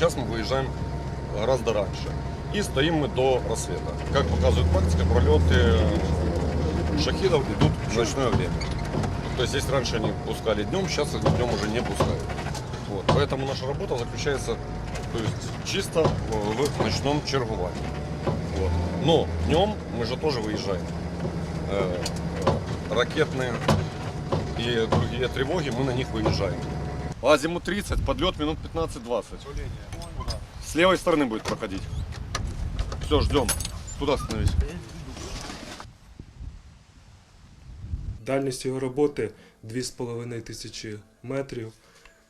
Сейчас мы выезжаем гораздо раньше. И стоим мы до рассвета. Как показывает практика, пролеты шахидов идут в ночное время. То есть если раньше они пускали днем, сейчас их днем уже не пускают. Вот. Поэтому наша работа заключается то есть, чисто в ночном чергувании. Вот. Но днем мы же тоже выезжаем. Э, ракетные и другие тревоги, мы на них выезжаем. Азимут 30, подлет минут 15-20. С левой стороны будет проходить. Все, ждем. Туда становись. Дальність його роботи 2,5 тисячі метрів.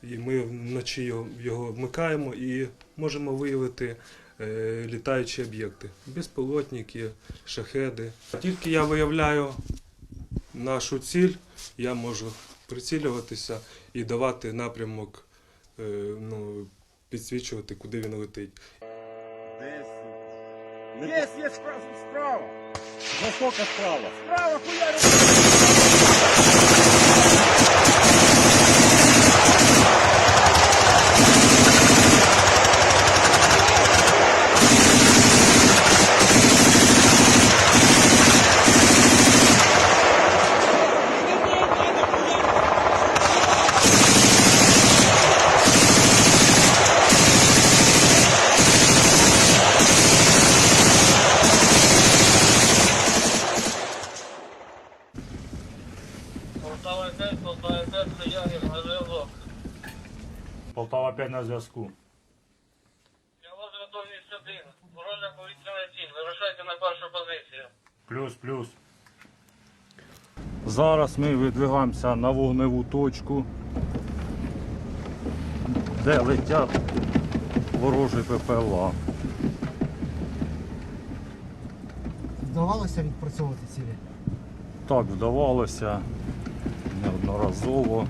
І ми вночі його вмикаємо і можемо виявити е, літаючі об'єкти. Безпілотники, шахеди. Тільки я виявляю нашу ціль, я можу прицілюватися і давати напрямок, е, ну, підсвічувати, куди він летить. Десь є справа, справа. Насколько справа? Справа, хуярь. Полтава 5, Полтава 5, це на зв'язок. Полтава 5 на зв'язку. Я вас готовність один. Ворожа повітряна ціль. Вирушайте на першу позицію. Плюс, плюс. Зараз ми видвигаємося на вогневу точку, де летять ворожі ППЛА. Вдавалося відпрацьовувати цілі? Так вдавалося неодноразово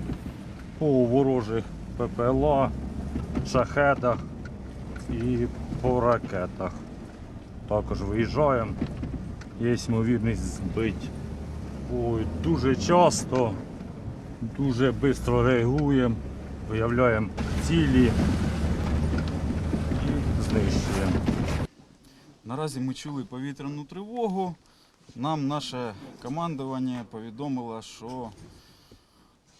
по ворожих ППЛА, шахедах і по ракетах. Також виїжджаємо, є ймовірність збити. Ой, дуже часто, дуже швидко реагуємо, виявляємо цілі і знищуємо. Наразі ми чули повітряну тривогу. Нам наше командування повідомило, що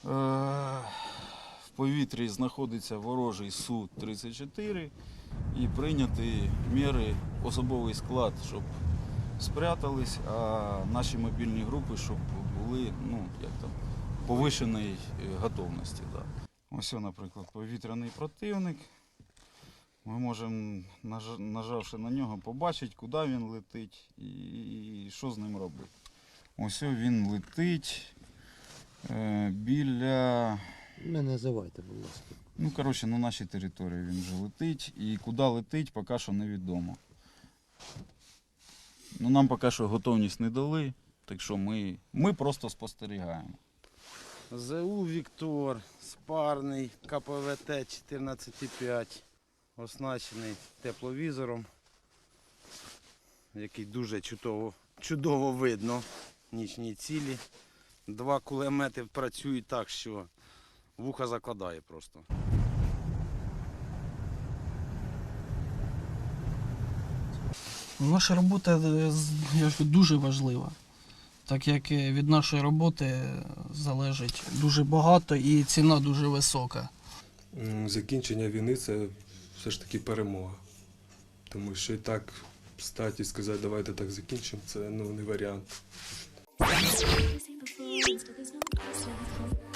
в повітрі знаходиться ворожий Су-34 і прийняти міри особовий склад, щоб спрятались, а наші мобільні групи, щоб були ну, як там, повишеної е, готовності. Да. Ось, наприклад, повітряний противник. Ми можемо, нажавши на нього, побачити, куди він летить і що з ним робити. Ось він летить е, біля. Не називайте, будь ласка. Ну, коротше, на нашій території він вже летить. І куди летить, поки що невідомо. Ну, нам поки що готовність не дали, так що ми, ми просто спостерігаємо. ЗУ Віктор, спарний, КПВТ 14,5, оснащений тепловізором, який дуже чудово, чудово видно нічні цілі. Два кулемети працюють так, що вуха закладає просто. Наша робота е, я ж кажу, дуже важлива, так як е, від нашої роботи залежить дуже багато і ціна дуже висока. Закінчення війни це все ж таки перемога. Тому що і так статі сказати, давайте так закінчимо, це ну, не варіант. Thank you. there's no.